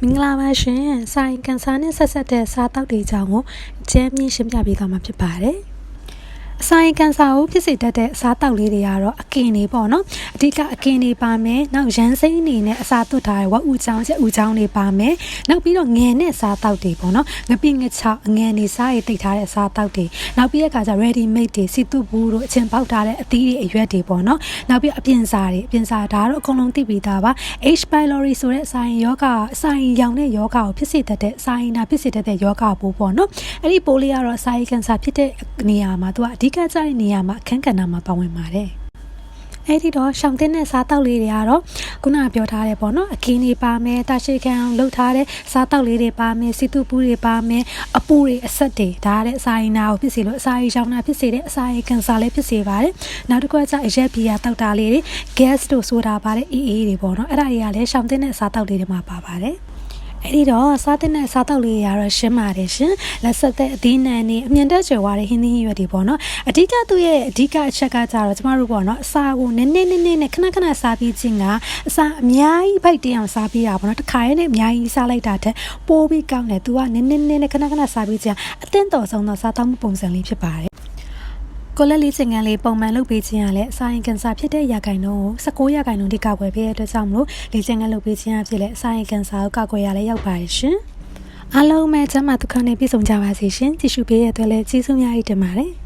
မင်္ဂလာပါရှင်ဆိုင်ကန်ဆာနဲ့ဆက်ဆက်တဲ့စားတောက်တွေအကြောင်းကိုအကျဉ်းမြင့်ရှင်းပြပေးသွားမှာဖြစ်ပါတယ် အဆိုင်ကန်ဆာကိုဖြစ်စေတတ်တဲ့စားတောက်လေးတွေကတော့အကင်တွေပေါ့နော်အဓိကအကင်တွေပါမယ်နောက်ရန်စိမ့်အနေနဲ့အစာသွတ်ထားတဲ့ဝက်ဥချောင်းချက်ဥချောင်းတွေပါမယ်နောက်ပြီးတော့ငယ်နဲ့စားတောက်တွေပေါ့နော်ငပိငချောက်အငယ်နေစားရတိတ်ထားတဲ့စားတောက်တွေနောက်ပြီးတဲ့အခါကျ ready made တွေစီတုဘူးတို့အချင်းပေါက်ထားတဲ့အသီးတွေအရွက်တွေပေါ့နော်နောက်ပြီးအပြင်စားတွေအပြင်စားဒါတော့အကုန်လုံးသိပြီးသားပါ H pylori ဆိုတဲ့အစာရင်ယောဂအစာရင်ရောင်တဲ့ယောဂကိုဖြစ်စေတတ်တဲ့အစာရင်နာဖြစ်စေတတ်တဲ့ယောဂပိုးပေါ့နော်အဲ့ဒီပိုးလေးကတော့စာရင်ကန်ဆာဖြစ်တဲ့နေရာမှာသူကအဓိကကျတဲ့နေရာမှာအခန်းကဏ္ဍမှာပါဝင်ပါတယ်အဲ့ဒီတော့ရှောင်းတင်းတဲ့စားတောက်လေးတွေကတော့ခုနကပြောထားတယ်ပေါ့နော်အခင်းတွေပါမယ်တာရှိခံအောင်လှုပ်ထားတဲ့စားတောက်လေးတွေပါမယ်စီတုပူးတွေပါမယ်အပူတွေအဆက်တွေဒါတဲ့အစာရင်နာကိုဖြစ်စေလို့အစာရင်ရောင်နာဖြစ်စေတဲ့အစာရင်ကန်ဆာလည်းဖြစ်စေပါတယ်နောက်တစ်ခုကကျအရက်ဘီယာတောက်တာလေးတွေ gas တို့ဆိုတာပါတယ်အေးအေးတွေပေါ့နော်အဲ့ဒါတွေကလည်းရှောင်းတင်းတဲ့စားတောက်လေးတွေမှာပါပါတယ် အဲ့ဒီတော့စားတဲ့နဲ့စားတော့လေးရတော့ရှင်းပါတယ်ရှင်လက်ဆက်တဲ့အသီးနှံနေအမြင်တက်ကြွယ်ဝတဲ့ဟင်းသီးရွက်တွေပေါ့နော်အဓိကသူ့ရဲ့အဓိကအချက်ကကြတော့ကျမတို့ပေါ့နော်အစာကိုနည်းနည်းနည်းနည်းနဲ့ခဏခဏစားပြီးခြင်းကအစာအများကြီးဖိုက်တင်အောင်စားပြီးတာပေါ့နော်တစ်ခါရဲနဲ့အများကြီးစားလိုက်တာတဲ့ပိုးပြီးကောင်းတယ်သူကနည်းနည်းနည်းနဲ့ခဏခဏစားပြီးခြင်းအသင့်တော်ဆုံးသောစားတောက်မှုပုံစံလေးဖြစ်ပါတယ် ကိုလက်လေးစင်ကန်းလေးပုံမှန်လုပ်ပေးခြင်းရလဲအစာရင်ကန်ဆာဖြစ်တဲ့ရာခိုင်နှုန်းကို19ရာခိုင်နှုန်းထိကာကွယ်ပေးတဲ့အတွက်ကြောင့်မလို့လေ့ကျင့်ခန်းလုပ်ပေးခြင်းအဖြစ်လဲအစာရင်ကန်ဆာကိုကာကွယ်ရလဲရောက်ပါတယ်ရှင်အားလုံးပဲကျမ်းမာဒုက္ခနဲ့ပြည့်စုံကြပါစေရှင်ကြည့်ရှုပေးတဲ့အတွက်လည်းကျေးဇူးများကြီးတင်ပါတယ်